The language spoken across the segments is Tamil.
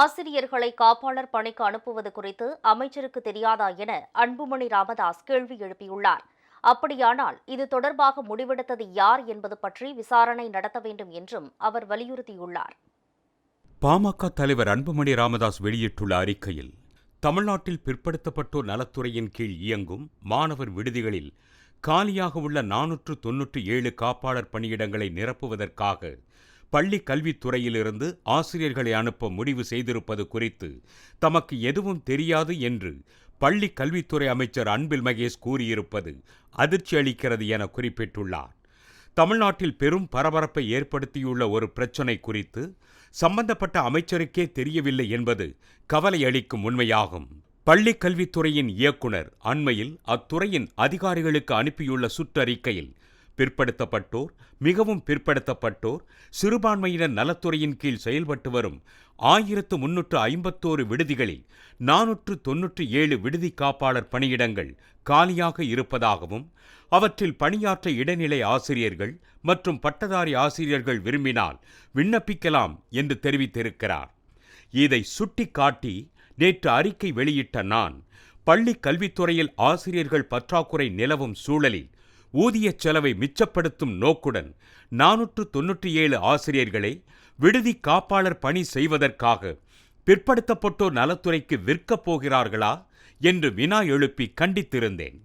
ஆசிரியர்களை காப்பாளர் பணிக்கு அனுப்புவது குறித்து அமைச்சருக்கு தெரியாதா என அன்புமணி ராமதாஸ் கேள்வி எழுப்பியுள்ளார். அப்படியானால் இது தொடர்பாக முடிவெடுத்தது யார் என்பது பற்றி விசாரணை நடத்த வேண்டும் என்றும் அவர் வலியுறுத்தியுள்ளார். பாமக தலைவர் அன்புமணி ராமதாஸ் வெளியிட்டுள்ள அறிக்கையில் தமிழ்நாட்டில் பிற்படுத்தப்பட்டோர் நலத்துறையின் கீழ் இயங்கும் மாணவர் விடுதிகளில் காலியாக உள்ள நானூற்று தொன்னூற்றி ஏழு காப்பாளர் பணியிடங்களை நிரப்புவதற்காக பள்ளி கல்வித்துறையிலிருந்து ஆசிரியர்களை அனுப்ப முடிவு செய்திருப்பது குறித்து தமக்கு எதுவும் தெரியாது என்று பள்ளி கல்வித்துறை அமைச்சர் அன்பில் மகேஷ் கூறியிருப்பது அதிர்ச்சி அளிக்கிறது என குறிப்பிட்டுள்ளார். தமிழ்நாட்டில் பெரும் பரபரப்பை ஏற்படுத்தியுள்ள ஒரு பிரச்சினை குறித்து சம்பந்தப்பட்ட அமைச்சருக்கே தெரியவில்லை என்பது கவலை அளிக்கும் உண்மையாகும். பள்ளிக் கல்வித்துறையின் இயக்குனர் அண்மையில் அத்துறையின் அதிகாரிகளுக்கு அனுப்பியுள்ள சுற்றறிக்கையில் பிற்படுத்தப்பட்டோர் மிகவும் பிற்படுத்தப்பட்டோர் சிறுபான்மையினர் நலத்துறையின் கீழ் செயல்பட்டு வரும் ஆயிரத்து முன்னூற்று ஐம்பத்தோரு விடுதிகளில் நானூற்று தொன்னூற்றி ஏழு விடுதி காப்பாளர் பணியிடங்கள் காலியாக இருப்பதாகவும் அவற்றில் பணியாற்ற இடைநிலை ஆசிரியர்கள் மற்றும் பட்டதாரி ஆசிரியர்கள் விரும்பினால் விண்ணப்பிக்கலாம் என்று தெரிவித்திருக்கிறார். இதை சுட்டிக்காட்டி நேற்று அறிக்கை வெளியிட்ட நான் பள்ளி கல்வித்துறையில் ஆசிரியர்கள் பற்றாக்குறை நிலவும் சூழலில் ஊதியச் செலவை மிச்சப்படுத்தும் நோக்குடன் நானூற்று தொன்னூற்றி ஏழு ஆசிரியர்களை விடுதி காப்பாளர் பணி செய்வதற்காக பிற்படுத்தப்பட்டோர் நலத்துறைக்கு விற்கப் போகிறார்களா என்று வினா எழுப்பி கண்டித்திருந்தேன்.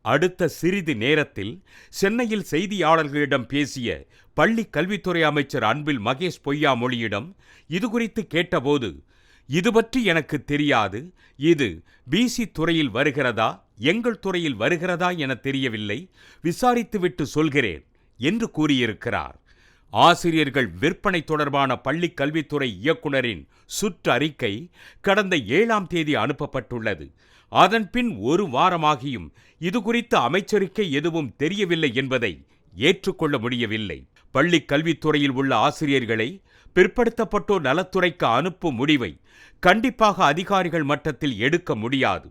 அடுத்த சிறிது நேரத்தில் சென்னையில் செய்தியாளர்களிடம் பேசிய பள்ளி கல்வித்துறை அமைச்சர் அன்பில் மகேஷ் பொய்யாமொழியிடம் இதுகுறித்து கேட்டபோது இது பற்றி எனக்கு தெரியாது. இது பிசி துறையில் வருகிறதா? எங்கள் துறையில் வருகிறதா என தெரியவில்லை. விசாரித்துவிட்டு சொல்கிறேன் என்று கூறியிருக்கிறார். ஆசிரியர்கள் விற்பனை தொடர்பான பள்ளி கல்வித்துறை இயக்குனரின் சுற்றறிக்கை கடந்த ஏழாம் தேதி அனுப்பப்பட்டுள்ளது. அதன்பின் ஒரு வாரமாகியும் இது குறித்த அமைச்சரிக்கை எதுவும் தெரியவில்லை என்பதை ஏற்றுக்கொள்ள முடியவில்லை. பள்ளி கல்வித்துறையில் உள்ள ஆசிரியர்களை பிற்படுத்தப்பட்டோர் நலத்துறைக்கு அனுப்பும் முடிவை கண்டிப்பாக அதிகாரிகள் மட்டத்தில் எடுக்க முடியாது.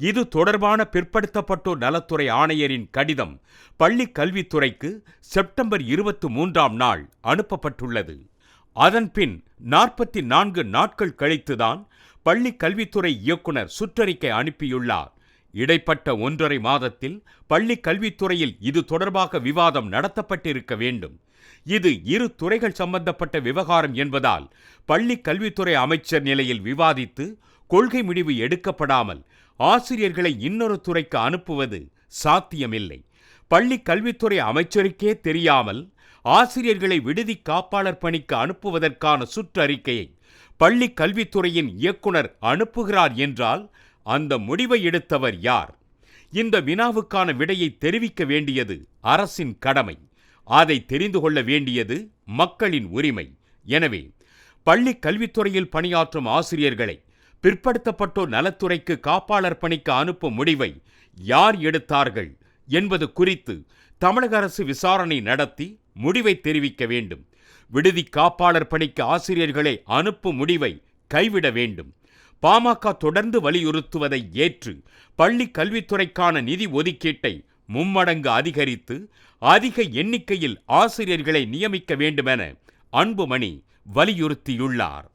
இது தொடர்பான பிற்படுத்தப்பட்டோர் நலத்துறை ஆணையரின் கடிதம் பள்ளி கல்வித்துறைக்கு செப்டம்பர் இருபத்தி மூன்றாம் நாள் அனுப்பப்பட்டுள்ளது. அதன்பின் நாற்பத்தி நான்கு நாட்கள் கழித்துதான் பள்ளி கல்வித்துறை இயக்குனர் சுற்றறிக்கை அனுப்பியுள்ளார். இடைப்பட்ட ஒன்றரை மாதத்தில் பள்ளி கல்வித்துறையில் இது தொடர்பாக விவாதம் நடத்தப்பட்டிருக்க வேண்டும். இது இரு துறைகள் சம்பந்தப்பட்ட விவகாரம் என்பதால் பள்ளி கல்வித்துறை அமைச்சர் நிலையில் விவாதித்து கொள்கை முடிவு எடுக்கப்படாமல் ஆசிரியர்களை இன்னொரு துறைக்கு அனுப்புவது சாத்தியமில்லை. பள்ளி கல்வித்துறை அமைச்சருக்கே தெரியாமல் ஆசிரியர்களை விடுதி காப்பாளர் பணிக்கு அனுப்புவதற்கான சுற்றறிக்கையை பள்ளி கல்வித்துறையின் இயக்குனர் அனுப்புகிறார் என்றால் அந்த முடிவை எடுத்தவர் யார்? இந்த வினாவுக்கான விடையை தெரிவிக்க வேண்டியது அரசின் கடமை. அதை தெரிந்து கொள்ள வேண்டியது மக்களின் உரிமை. எனவே பள்ளி கல்வித்துறையில் பணியாற்றும் ஆசிரியர்களை பிற்படுத்தப்பட்டோர் நலத்துறைக்கு காப்பாளர் பணிக்கு அனுப்பும் முடிவை யார் எடுத்தார்கள் என்பது குறித்து தமிழக அரசு விசாரணை நடத்தி முடிவை தெரிவிக்க வேண்டும். விடுதி காப்பாளர் பணிக்கு ஆசிரியர்களை அனுப்பும் முடிவை கைவிட வேண்டும். பாமக தொடர்ந்து வலியுறுத்துவதை ஏற்று பள்ளி கல்வித்துறைக்கான நிதி ஒதுக்கீட்டை மும்மடங்கு அதிகரித்து அதிக எண்ணிக்கையில் ஆசிரியர்களை நியமிக்க வேண்டுமென அன்புமணி வலியுறுத்தியுள்ளார்.